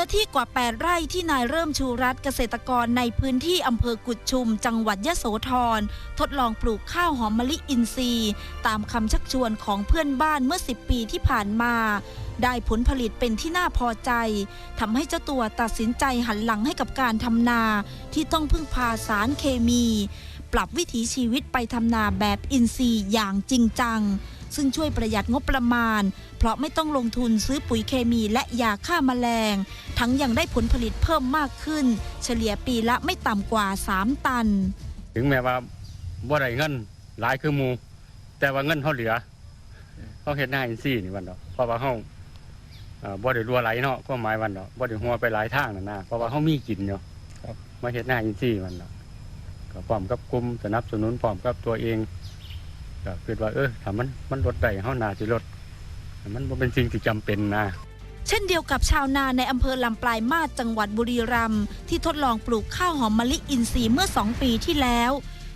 นื้อที่กว่า 8 ไร่ที่นายเริ่มชูรัตเกษตรกรในพื้นที่อำเภอกุดชุม จังหวัดยะโสธร ทดลองปลูกข้าวหอมมะลิอินทรีย์ ตามคำชักชวนของเพื่อนบ้านเมื่อ 10 ปีที่ผ่านมา ได้ผลผลิตเป็นที่น่าพอใจทำให้เจ้าตัวตัดสินใจหันหลังให้กับการทำนา ที่ต้องพึ่งพาสารเคมี ปรับวิถีชีวิตไปทำนาแบบอินทรีย์อย่างจริงจัง ซึ่งช่วยประหยัดงบประมาณ เพราะไม่ต้องลงทุนซื้อปุ๋ยเคมีและยาฆ่าแมลง ทั้งยังได้ผลผลิตเพิ่มมากขึ้น เฉลี่ยปีละไม่ต่ำกว่า 3 ตัน ถึงแม้ว่าบ่ได้เงินหลายคือหมู่แต่ว่าเงินเขาเหลือเขาเฮ็ดหน้าอินซี่นี่วันดอกเพราะว่าเขาเอ่อบ่ได้รัวไหลเนาะก็หมายวันดอกบ่ได้หัวไปหลายทางนั่นนะเพราะว่าเขามีกินอยู่ครับมาเฮ็ดหน้าอินซี่มันดอกก็พร้อมกับกลุ่มสนับสนุนพร้อมกับตัวเอง ก็คิดว่าเออถ้ามันมันลดได้เฮาน่าสิลดมันบ่เป็นสิ่งที่จำเป็นนะเช่นเดียวกับชาวนาในอำเภอลำปลายมาศจังหวัดบุรีรัมย์ที่ทดลองปลูกข้าวหอมมะลิอินทรีย์เมื่อ 2 ปีที่แล้ว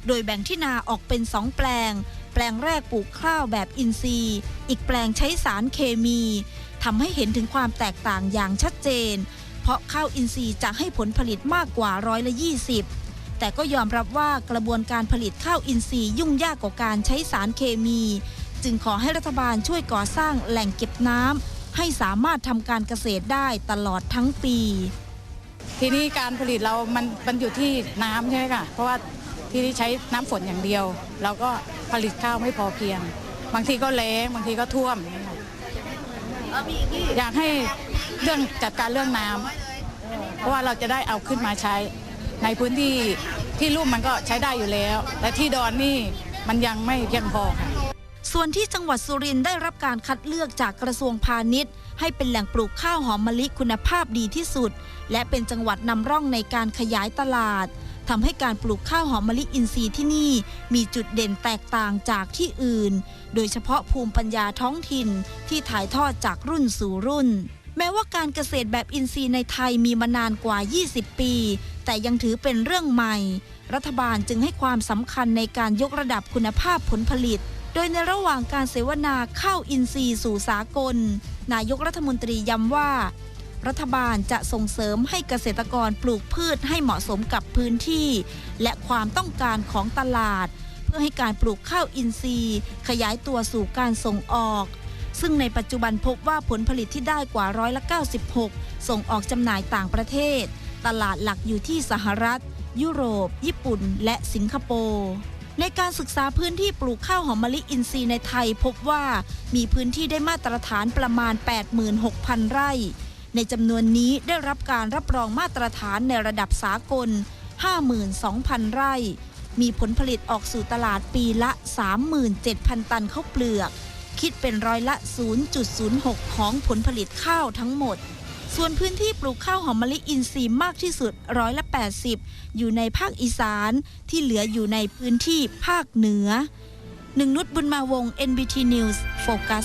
โดยแบ่งที่นาออกเป็น 2 แปลง แปลงแรกปลูกข้าวแบบอินทรีย์ อีกแปลงใช้สารเคมีทำให้เห็นถึงความแตกต่างอย่างชัดเจน เพราะข้าวอินทรีย์จะให้ผลผลิตมากกว่าร้อยละ20 แต่ก็ยอมรับว่ากระบวนการผลิตข้าวอินทรีย์ยุ่งยากกว่าการใช้สารเคมี จึงขอให้รัฐบาลช่วยก่อสร้างแหล่งเก็บน้ำให้สามารถทำการเกษตรได้ตลอดทั้งปี ทีนี้การผลิตเรามันมันอยู่ที่น้ำใช่ไหมคะเพราะว่าที่นี่ใช้น้ำฝนอย่างเดียว เราก็ผลิตข้าวไม่พอเพียง บางทีก็แล้งบางทีก็ท่วม อย่างเงี้ยค่ะอยากให้เรื่องจัดการเรื่องน้ำเพราะว่าเราจะได้เอาขึ้นมาใช้ ในพื้นที่ที่ลุ่มมันก็ใช้ได้อยู่แล้ว แต่ที่ดอนนี่มันยังไม่เพียงพอค่ะส่วนที่จังหวัดสุรินทร์ได้รับการคัดเลือกจากกระทรวงพาณิชย์ ให้เป็นแหล่งปลูกข้าวหอมมะลิคุณภาพดีที่สุด และเป็นจังหวัดนำร่องในการขยายตลาดทำให้การปลูกข้าวหอมมะลิอินทรีย์ที่นี่ มีจุดเด่นแตกต่างจากที่อื่น โดยเฉพาะภูมิปัญญาท้องถิ่นที่ถ่ายทอดจากรุ่นสู่รุ่น แม้ว่าการเกษตรแบบอินทรีย์ในไทยมีมานานกว่า 20 ปี แต่ยังถือเป็นเรื่องใหม่ รัฐบาลจึงให้ความสำคัญในการยกระดับคุณภาพผลผลิต โดยในระหว่างการเสวนาข้าวอินทรีย์สู่สากล นายกรัฐมนตรีย้ำว่า รัฐบาลจะส่งเสริมให้เกษตรกรปลูกพืชให้เหมาะสมกับพื้นที่ และความต้องการของตลาด เพื่อให้การปลูกข้าวอินทรีย์ ขยายตัวสู่การส่งออก ซึ่งในปัจจุบันพบว่าผลผลิตที่ได้กว่าร้อยละ96 ส่งออกจำหน่ายต่างประเทศ ตลาดหลักอยู่ที่สหรัฐ ยุโรป ญี่ปุ่น และสิงคโปร์ในการศึกษาพื้นที่ปลูกข้าวหอมมะลิอินทรีย์ในไทยพบว่ามีพื้นที่ได้มาตรฐานประมาณ 86,000 ไร่ ในจำนวนนี้ได้รับการรับรองมาตรฐานในระดับสากล 52,000 ไร่ มีผลผลิตออกสู่ตลาดปีละ 37,000 ตันข้าวเปลือก คิดเป็นร้อยละ 0.06 ของผลผลิตข้าวทั้งหมด ส่วนพื้นที่ปลูกข้าวหอมมะลิอินทรีย์มากที่สุดร้อยละ 80 อยู่ในภาคอีสานที่เหลืออยู่ในพื้นที่ภาคเหนือหนึ่งนุชบุญมาวง NBT News โฟกัส